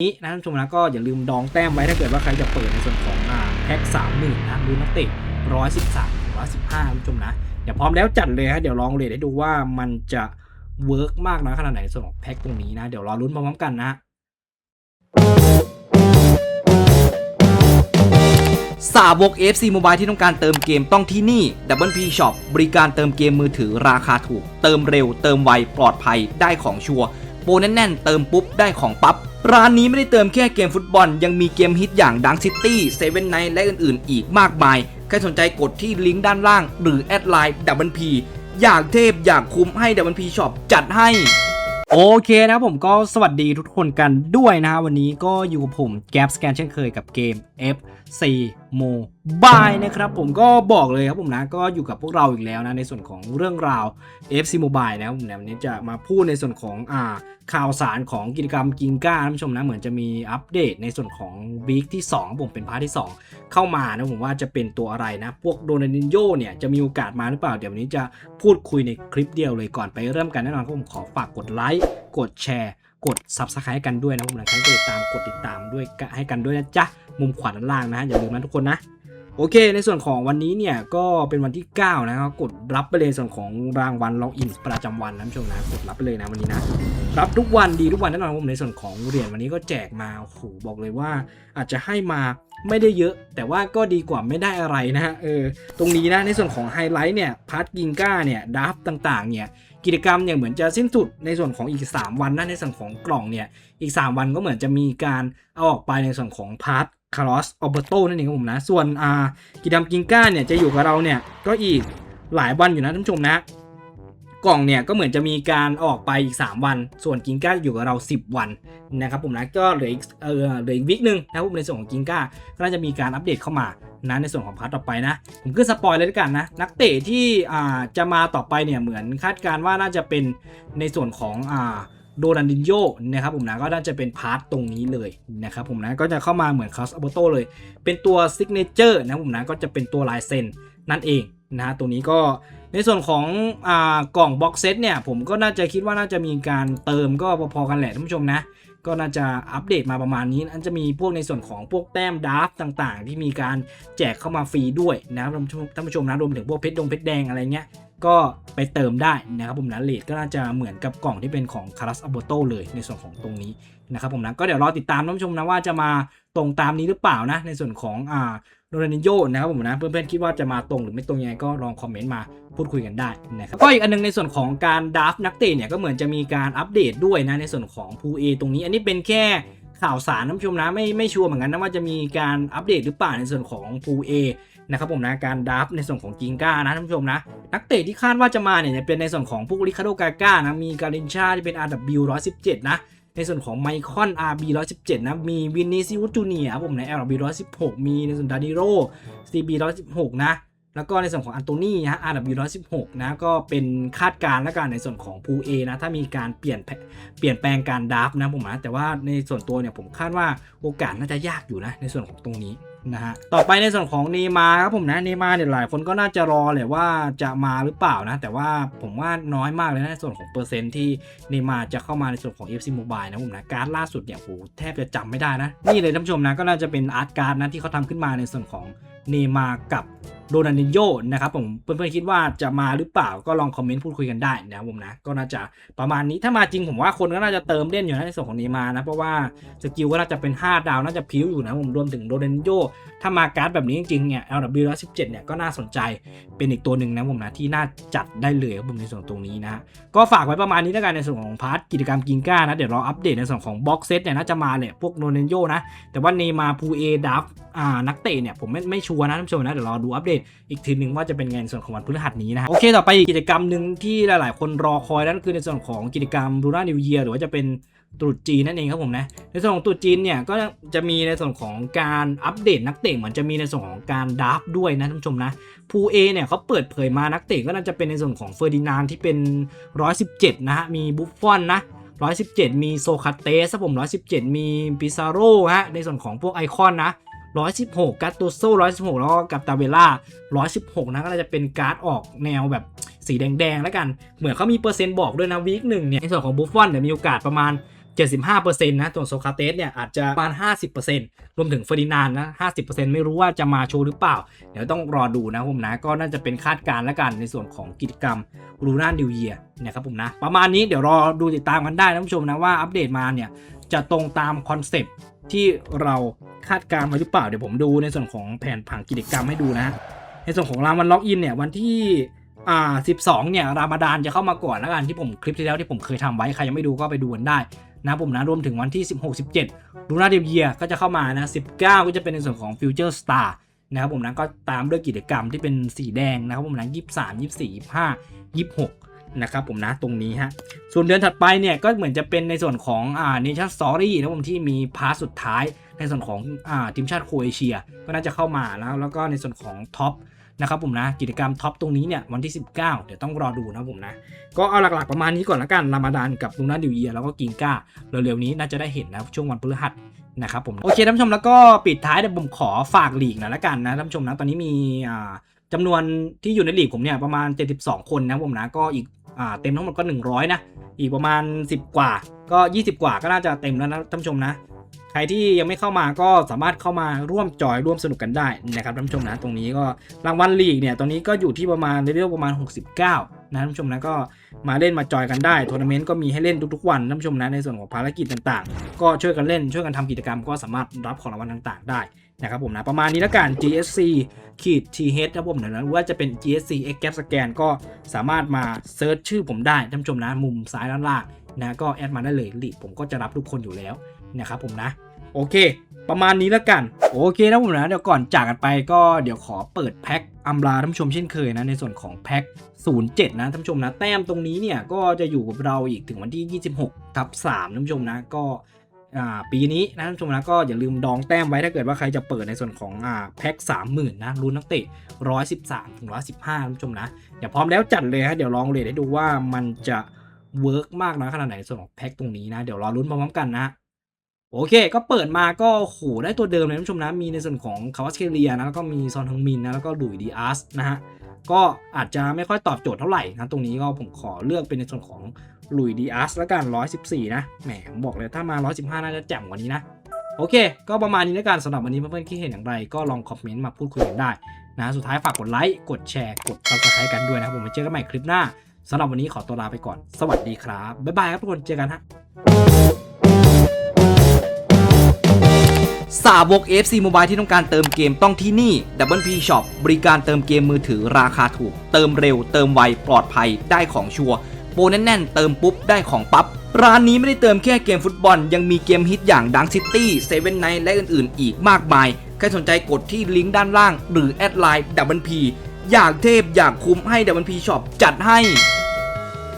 นี้นะท่านผู้ชมนะก็อย่าลืมดองแต้มไว้ถ้าเกิดว่าใครจะเปิดในส่วนของอ่าแพ็กสามหมื่นนะดูนักเตะร้อยสิบสามร้อยสิบห้าท่านผู้ชมนะเดี๋ยวพร้อมแล้วจัดเลยฮะเดี๋ยวลองเรทให้ดูว่ามันจะเวิร์กมากน้อยขนาดไหนส่วนของแพ็กตรงนี้นะ เดี๋ยวรอลุ้นพร้อมๆกันนะสาวก FC Mobile ที่ต้องการเติมเกมต้องที่นี่ Double P Shop บริการเติมเกมมือถือราคาถูก เติมเร็ว เติมไว ปลอดภัย ได้ของชัวร์ โปรแน่นๆ เติมปุ๊บ ได้ของปั๊บ ร้านนี้ไม่ได้เติมแค่เกมฟุตบอล ยังมีเกมฮิตอย่างดังซิตี้เซเว่นไนและอื่นๆ อีกมากมาย ใครสนใจกดที่ลิงก์ด้านล่าง หรือแอดไลน์ Double P อยากเทพอยากคุ้มให้ Double P Shop จัดให้ โอเคนะผมก็สวัสดีทุกคนกันด้วยนะวันนี้ก็อยู่กับผมแกปสแกนเช่นเคยกับเกม FC Mobile นะครับผมก็บอกเลยครับผมนะก็อยู่กับพวกเราอีกแล้วนะในส่วนของเรื่องราว FC Mobile นะครับผมนะวันนี้จะมาพูดในส่วนของอ่าข่าวสารของกิจกรรมกิงก้าท่านผู้ชมนะเหมือนจะมีอัปเดตในส่วนของวีคที่2ครับผมเป็นพาร์ทที่ 2 เข้ามานะผมว่าจะเป็นตัวอะไรนะ พวกโดนันินโยเนี่ยจะมีโอกาสมาหรือเปล่า เดี๋ยววันนี้จะพูดคุยในคลิปเดียวเลยก่อนไปเริ่มกันแน่นอนผมขอฝากกดไลค์กดแชร์ กด Subscribe กันด้วยนะผมนะใครกดติดตามกดติดตามด้วยให้กันด้วยนะจ๊ะมุมขวาด้านล่างนะอย่าลืมนะทุกคนนะโอเค ในส่วนของวันนี้เนี่ยก็เป็นวันที่ 9 นะครับกดรับไปเลยส่วนของรางวัลล็อกอินประจำวันนะท่านผู้ชมนะกดรับไปเลยนะวันนี้นะรับทุกวันดีทุกวันแน่นอนครับผมในส่วนของเหรียญวันนี้ก็แจกมาโอ้โหบอกเลยว่าอาจจะให้มา ไม่ได้เยอะ แต่ว่าก็ดีกว่าไม่ได้อะไรนะฮะเออตรงนี้นะในส่วนของไฮไลท์เนี่ยพาร์ทกิงก้าเนี่ยดับต่างๆเนี่ยกิจกรรมเนี่ยเหมือนจะสิ้นสุดในส่วนของอีก 3 วันนะในส่วนของกล่องเนี่ยอีก 3 วันก็เหมือนจะมีการเอาออกไปในส่วนของพาร์ทคาร์ลอสออเบโตนั่นเองครับผมนะ ส่วนอ่ากิจกรรมกิงก้าเนี่ยจะอยู่กับเราเนี่ยก็อีกหลายวันอยู่นะท่านผู้ชมนะ กล่องเนี่ยก็เหมือนจะมีการออกไปอีก 3 วัน ส่วนกิงก้าอยู่กับเรา 10 วันนะครับผมนะก็เหลืออีกเออเหลืออีกวิกหนึ่งนะครับผมในส่วนของกิงก้าก็น่าจะมีการอัปเดตเข้ามานะในส่วนของพาร์ทต่อไปนะ ผมขึ้นสปอยเลยด้วยกันนะ นักเตะที่อ่าจะมาต่อไปเนี่ยเหมือนคาดการณ์ว่าน่าจะเป็นในส่วนของอ่าโดนันดินโยนะครับผมนะก็น่าจะเป็นพาร์ทตรงนี้เลยนะครับผมนะก็จะเข้ามาเหมือนคาสอับโตเลย เป็นตัวซิกเนเจอร์นะผมนะก็จะเป็นตัวลายเซ็นนั่นเองนะฮะตัวนี้ก็ ในส่วนของอกล่องบ็อกเซตเนี่ยผมก็น่าจะคิดว่าน่าจะมีการเติมก็พอๆกันแหละท่านผู้ชมนะก็น่าจะอัปเดตมาประมาณนี้อันจะมีพวกในส่วนของพวกแต้มดราฟต่างๆ ที่มีการแจกเข้ามาฟรีด้วยนะครับท่านผู้ชมนะรวมถึงพวกเพชรดงเพชรแดงอะไรเงี้ยก็ไปเติมได้นะครับผมนะเลทก็น่าจะเหมือนกับกล่องที่เป็นของคารัสอับโตเลยในส่วนของตรงนี้ นะครับผมนะก็เดี๋ยวรอติดตามท่านผู้ชมนะว่าจะมาตรงตามนี้หรือเปล่านะ ในส่วนของอ่าโดนันดินโยนะครับผมนะเพื่อนๆคิดว่าจะมาตรงหรือไม่ตรงยังไงก็ลองคอมเมนต์มาพูดคุยกันได้นะครับก็อีกอันนึงในส่วนของการดราฟนักเตะเนี่ยก็เหมือนจะมีการอัปเดตด้วยนะในส่วนของพูเอตรงนี้ อันนี้เป็นแค่ข่าวสารน้ชมนะไม่ไม่ชัวร์เหมือนกันนะว่าจะมีการอัปเดตหรือเปล่าในส่วนของพูเอนะครับผมนะการดราฟในส่วนของกิงก้านะท่านผู้ชมนะนักเตะที่คาดว่าจะมาเนี่ยจะเป็นในส่วนของพวกริคาโดกาก้านะมีการินชาที่เป็น RW 117 นะ ในส่วนของไมคอน RB 117 นะ มีวินนี่ซิวจูเนียผมใน RB116 มีในส่วนดานิโร CB 116 นะแล้วก็ในส่วนของอันโตนี่นะ RW 116 นะก็เป็นคาดการณ์และกันในส่วนของพูเอนะถ้ามีการเปลี่ยนแปเปลี่ยนแปลงการดับนะผมนะแต่ว่าในส่วนตัวเนี่ยผมคาดว่าโอกาสน่าจะยากอยู่นะในส่วนของตรงนี้ นะฮะต่อไปในส่วนของเนมาครับผมนะเนมาเนี่ยหลายคนก็น่าจะรอแหละว่าจะมาหรือเปล่านะ แต่ว่าผมว่าน้อยมากเลยนะในส่วนของเปอร์เซ็นต์ที่เนมาจะเข้ามาในส่วนของ FC Mobile นะผมนะการ์ดล่าสุดเนี่ยโหแทบจะจำไม่ได้นะ นี่เลยท่านผู้ชมนะก็น่าจะเป็นอาร์ตการ์ดนะที่เขาทำขึ้นมาในส่วนของเนมากับ โรนันดินโยนะครับผมเพื่อนๆคิดว่าจะมาหรือเปล่าก็ลองคอมเมนต์พูดคุยกันได้นะครับผมนะก็น่าจะประมาณนี้ถ้ามาจริงผมว่าคนก็น่าจะเติมเล่นอยู่นะในส่วนของนย์มานะเพราะว่าสกิลก็น่าจะเป็น 5 ดาวน่าจะพิ้วอยู่นะผมรวมถึงโรนันดินโยถ้ามาการ์ดแบบนี้จริงๆเนี่ย LW 117เนี่ยก็น่าสนใจเป็นอีกตัวหนึ่งนะผมนะที่น่าจัดได้เลยครับผมในส่วนตรงนี้นะก็ฝากไว้ประมาณนี้แล้วกันในส่วนของพาร์ทกิจกรรมกิงก้านะเดี๋ยวราอัปเดตในส่วนของบ็อกเซตเนี่ยน่าจะมาแหละพวกโนเนนโยนะแต่ว่าเนมาพูเอดับอ่านักเตะเนี่ยผมไม่ไม่ชัวร์นะท่านผู้ชมนะเดี๋ยวรอดูอัปเดตอีกทีหนึ่งว่าจะเป็นไงในส่วนของวันพฤหัสนี้นะฮะโอเค ต่อไปกิจกรรมหนึ่งที่หลาย ๆ คนรอคอยนั่นคือในส่วนของกิจกรรมรูน่านิวเยียหรือว่าจะเป็นตรุษจีนนั่นเองครับผมนะ ในส่วนของตรุษจีนเนี่ยก็จะมีในส่วนของการอัปเดตนักเตะเหมือนจะมีในส่วนของการดับด้วยนะท่านผู้ชมนะภูเอเนี่ยเขาเปิดเผยมานักเตะก็น่าจะเป็นในส่วนของเฟอร์ดินานที่เป็น 117 นะฮะ มีบุฟฟอนนะ117 มีโซคาเตสครับผม 117 มีปิซาโร่ฮะในส่วนของพวกไอคอนนะ 116 การ์ดตูโซ่116 แล้วก็กับตาเวล่า116 นะก็จะเป็นการ์ดออกแนวแบบสีแดงๆแล้วกัน เหมือนเขามีเปอร์เซ็นต์บอกด้วยนะวีคหนึ่งเนี่ย ในส่วนของบุฟฟอนเนี่ยมีโอกาสประมาณ 75%นะส่วนโซคราเตสเนี่ยอาจจะประมาณ 50%รวมถึงเฟอร์ดินานนะ 50%ไม่รู้ว่าจะมาโชว์หรือเปล่า เดี๋ยวต้องรอดูนะผมนะ ก็น่าจะเป็นคาดการณ์แล้วกันในส่วนของกิจกรรมรูน่านิวเยียนะครับผมนะ ประมาณนี้เดี๋ยวรอดูติดตามกันได้นะผู้ชมนะว่าอัปเดตมาเนี่ยจะตรงตามคอนเซปต์ ที่เราคาดการณ์ไว้หรือเปล่า เดี๋ยวผมดูในส่วนของแผนผังกิจกรรมให้ดูนะ ในส่วนของรางวัลล็อกอินเนี่ยวันที่อ่า12 เนี่ยรามาดานจะเข้ามาก่อนแล้วกันที่ผมคลิปที่แล้วที่ผมเคยทำไว้ ใครยังไม่ดูก็ไปดูกันได้นะผมนะรวมถึงวันที่ 16 17ดูน่าเดเยียก็จะเข้ามานะ 19 ก็จะเป็นในส่วนของฟิวเจอร์สตาร์นะครับผมนะก็ตามด้วยกิจกรรมที่เป็นสีแดงนะครับผมนะ23 24 25 26 นะครับผมนะตรงนี้ฮะส่วนเดือนถัดไปเนี่ยก็เหมือนจะเป็นในส่วนของอ่า Nation Story นะผมที่มีพาร์ทสุดท้ายในส่วนของอ่าทีมชาติโครเอเชีย ก็น่าจะเข้ามาแล้วแล้วก็ในส่วนของท็อปนะครับผมนะกิจกรรมท็อปตรงนี้เนี่ยวันที่ 19 เดี๋ยวต้องรอดูนะผมนะ ก็เอาหลักๆประมาณนี้ก่อนละกันรามาดานกับลูน่าดิวเยียแล้วก็กิงก้าเร็วๆนี้น่าจะได้เห็นนะช่วงวันพฤหัสนะครับผมโอเคท่านผู้ชมแล้วก็ปิดท้ายเดี๋ยวผมขอฝากลีกหน่อยละกันนะท่านผู้ชมนะตอนนี้มีอ่าจำนวนที่อยู่ในลีกผมเนี่ยประมาณ 72 คนนะผมนะก็อีก อ่าเต็มทั้งหมดก็ 100 นะ อีกประมาณ 10 กว่า ก็ 20 กว่าก็น่าจะเต็มแล้วนะท่านผู้ชมนะ ใครที่ยังไม่เข้ามาก็สามารถเข้ามาร่วมจอยร่วมสนุกกันได้นะครับท่านผู้ชมนะ ตรงนี้ก็รางวัลลีกเนี่ยตอนนี้ก็อยู่ที่ประมาณเลเวลประมาณ 69นะท่านผู้ชมนะก็มาเล่นมาจอยกันได้ทัวร์นาเมนต์ก็มีให้เล่นทุกๆวันท่านผู้ชมนะในส่วนของภารกิจต่างๆ ก็ช่วยกันเล่นช่วยกันทำกิจกรรมก็สามารถรับของรางวัลต่างๆ ได้ นะครับผมนะประมาณนี้แล้วกัน GSC ขีด TH นะผมเดี๋ยวนะว่าจะเป็น GSC X Gap Scan ก็สามารถมาเซิร์ชชื่อผมได้ท่านผู้ชมนะมุมซ้ายด้านล่างนะก็แอดมาได้เลยลีกผมก็จะรับทุกคนอยู่แล้วนะครับผมนะโอเค ประมาณนี้แล้วกัน โอเคนะผมนะเดี๋ยวก่อนจากกันไปก็เดี๋ยวขอเปิดแพ็คอัมลาท่านผู้ชมเช่นเคยนะในส่วนของแพ็ค07 นะท่านผู้ชมนะแต้มตรงนี้เนี่ยก็จะอยู่กับเราอีกถึงวันที่ 26ทับ3ท่านผู้ชมนะก็ ปีนี้นะท่านผู้ชมนะก็อย่าลืมดองแต้มไว้ถ้าเกิดว่าใครจะเปิดในส่วนของอ่าแพ็ค30,000นะรุ่นนักเตะ113ถึง115ท่านผู้ชมนะเดี๋ยวพร้อมแล้วจัดเลยฮะเดี๋ยวลองเลทให้ดูว่ามันจะเวิร์กมากน้อยขนาดไหนในส่วนของแพ็กตรงนี้นะ เดี๋ยวรอรุ้นพร้อมๆกันนะ โอเค ก็เปิดมาก็โหได้ตัวเดิมเลยท่านผู้ชมนะ มีในส่วนของคาวาสเคเลียนะ แล้วก็มีซอนทังมินนะ แล้วก็ดุยดีอาร์สนะฮะ ก็อาจจะไม่ค่อยตอบโจทย์เท่าไหร่นะ ตรงนี้ก็ผมขอเลือกเป็นในส่วนของลุยดีอาร์สแล้วกัน 114 นะ แหมผมบอกเลยถ้ามา 115 น่าจะแจ่มกว่านี้นะ โอเค ก็ประมาณนี้แล้วกันสำหรับวันนี้เพื่อนๆคิดเห็นอย่างไร ก็ลองคอมเมนต์มาพูดคุยกันได้นะ สุดท้ายฝากกดไลค์ กดแชร์ กด subscribe กันด้วยนะครับผมไว้เจอกันใหม่คลิปหน้าสำหรับวันนี้ขอตัวลาไปก่อน สวัสดีครับบ๊ายบายครับทุกคนเจอกันฮะ สาวก FC Mobile ที่ต้องการเติมเกมต้องที่นี่ Double P Shop บริการเติมเกมมือถือราคาถูก เติมเร็ว เติมไว ปลอดภัย ได้ของชัวร์ โปรแน่นๆ เติมปุ๊บ ได้ของปั๊บ ร้านนี้ไม่ได้เติมแค่เกมฟุตบอล ยังมีเกมฮิตอย่าง Dunk City Seven Night และอื่นๆ อีกมากมาย ใครสนใจกดที่ลิงก์ด้านล่าง หรือแอดไลน์ Double P อยากเทพอยากคุ้มให้ Double P Shop จัดให้